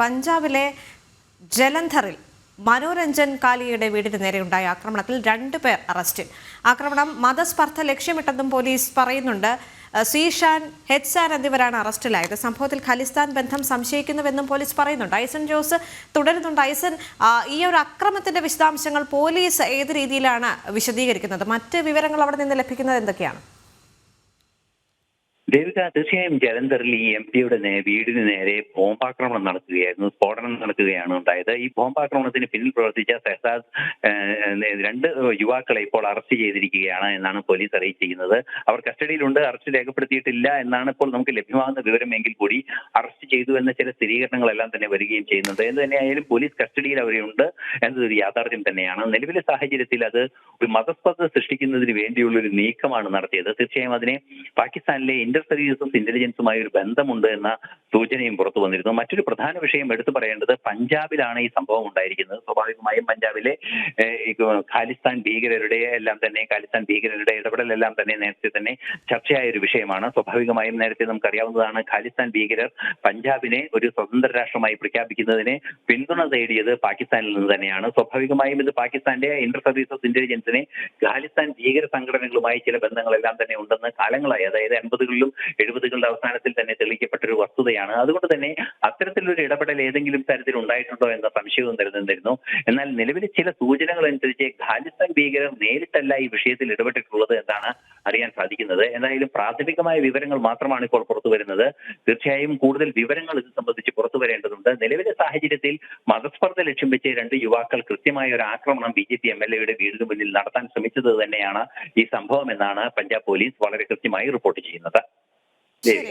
പഞ്ചാബിലെ ജലന്ധറിൽ മനോരഞ്ജൻ കാലിയുടെ വീടിന് നേരെയുണ്ടായ ആക്രമണത്തിൽ രണ്ടു പേർ അറസ്റ്റിൽ. ആക്രമണം മതസ്പർദ്ധ ലക്ഷ്യമിട്ടെന്നും പോലീസ് പറയുന്നുണ്ട്. സീഷാൻ ഹെഡ്സാൻ എന്നിവരാണ് അറസ്റ്റിലായത്. സംഭവത്തിൽ ഖലിസ്ഥാൻ ബന്ധം സംശയിക്കുന്നുവെന്നും പോലീസ് പറയുന്നുണ്ട്. ഐസൻ ജോസ് തുടരുന്നുണ്ട്. ഐസൻ ഈ ഒരു അക്രമത്തിന്റെ വിശദാംശങ്ങൾ പോലീസ് ഏത് രീതിയിലാണ് വിശദീകരിക്കുന്നത്? മറ്റ് വിവരങ്ങൾ അവിടെ നിന്ന് ലഭിക്കുന്നത് എന്തൊക്കെയാണ്? ദേവിക തീർച്ചയായും ജലന്ധറിൽ ഈ എം പിയുടെ വീടിന് നേരെ ബോംബാക്രമണം നടക്കുകയായിരുന്നു സ്ഫോടനം നടക്കുകയാണ് ഉണ്ടായത്. ഈ ബോംബാക്രമണത്തിന് പിന്നിൽ പ്രവർത്തിച്ച സെഹസാദ് രണ്ട് യുവാക്കളെ ഇപ്പോൾ അറസ്റ്റ് ചെയ്തിരിക്കുകയാണ് എന്നാണ് പോലീസ് അറിയിച്ചിരിക്കുന്നത്. അവർ കസ്റ്റഡിയിലുണ്ട് അറസ്റ്റ് രേഖപ്പെടുത്തിയിട്ടില്ല എന്നാണ് ഇപ്പോൾ നമുക്ക് ലഭ്യമാകുന്ന വിവരമെങ്കിൽ കൂടി അറസ്റ്റ് ചെയ്തു എന്ന ചില സ്ഥിരീകരണങ്ങളെല്ലാം തന്നെ വരികയും ചെയ്യുന്നത് എന്ത് തന്നെയായാലും പോലീസ് കസ്റ്റഡിയിൽ അവരുണ്ട് എന്നതൊരു യാഥാർത്ഥ്യം തന്നെയാണ്. നിലവിലെ സാഹചര്യത്തിൽ അത് ഒരു മതസ്പർദ്ധ സൃഷ്ടിക്കുന്നതിന് വേണ്ടിയുള്ള ഒരു നീക്കമാണ് നടത്തിയത്. തീർച്ചയായും അതിനെ പാകിസ്ഥാനിലെ ഇന്റർ സർവീസസ് ഇന്റലിജൻസുമായി ഒരു ബന്ധമുണ്ട് എന്ന സൂചനയും പുറത്തു വന്നിരുന്നു. മറ്റൊരു പ്രധാന വിഷയം എടുത്തു പറയേണ്ടത് പഞ്ചാബിലാണ് ഈ സംഭവം ഉണ്ടായിരിക്കുന്നത്. സ്വാഭാവികമായും പഞ്ചാബിലെ ഖാലിസ്ഥാൻ ഭീകരരുടെ എല്ലാം തന്നെ ഖാലിസ്ഥാൻ ഭീകരരുടെ ഇടപെടലെല്ലാം തന്നെ നേരത്തെ തന്നെ ചർച്ചയായ ഒരു വിഷയമാണ്. സ്വാഭാവികമായും നേരത്തെ നമുക്കറിയാവുന്നതാണ് ഖാലിസ്ഥാൻ ഭീകരർ പഞ്ചാബിനെ ഒരു സ്വതന്ത്ര രാഷ്ട്രമായി പ്രഖ്യാപിക്കുന്നതിനെ പിന്തുണ തേടിയത് പാകിസ്ഥാനിൽ നിന്ന് തന്നെയാണ്. സ്വാഭാവികമായും ഇത് പാകിസ്ഥാന്റെ ഇന്റർ സർവീസസ് ഇന്റലിജൻസിനെ ഖാലിസ്ഥാൻ ഭീകര സംഘടനകളുമായി ചില ബന്ധങ്ങളെല്ലാം തന്നെ ഉണ്ടെന്ന് കാലങ്ങളായി അതായത് എൺപതുകളിലും എഴുപതുകളുടെ അവസാനത്തിൽ തന്നെ തെളിയിക്കപ്പെട്ട ഒരു വസ്തുതയാണ്. അതുകൊണ്ട് തന്നെ അത്തരത്തിലൊരു ഇടപെടൽ ഏതെങ്കിലും തരത്തിൽ ഉണ്ടായിട്ടുണ്ടോ എന്ന സംശയവും നിലനിന്നിരുന്നു എന്നാൽ നിലവിൽ ചില സൂചനകൾ അനുസരിച്ച് ഖാലിസ്ഥാൻ ഭീകരർ നേരിട്ടല്ല ഈ വിഷയത്തിൽ ഇടപെട്ടിട്ടുള്ളത് എന്നാണ് അറിയാൻ സാധിക്കുന്നത്. എന്തായാലും പ്രാഥമികമായ വിവരങ്ങൾ മാത്രമാണ് ഇപ്പോൾ പുറത്തു വരുന്നത്. തീർച്ചയായും കൂടുതൽ വിവരങ്ങൾ ഇത് സംബന്ധിച്ച് പുറത്തു വരേണ്ടതുണ്ട്. നിലവിലെ സാഹചര്യത്തിൽ മതസ്പർദ്ധ ലക്ഷ്യം വെച്ച് രണ്ട് യുവാക്കൾ കൃത്യമായ ഒരു ആക്രമണം B J P M L എയുടെ വീടിന് മുന്നിൽ നടത്താൻ ശ്രമിച്ചത് തന്നെയാണ് ഈ സംഭവം എന്നാണ് പഞ്ചാബ് പോലീസ് വളരെ കൃത്യമായി റിപ്പോർട്ട് ചെയ്യുന്നത്. ശരി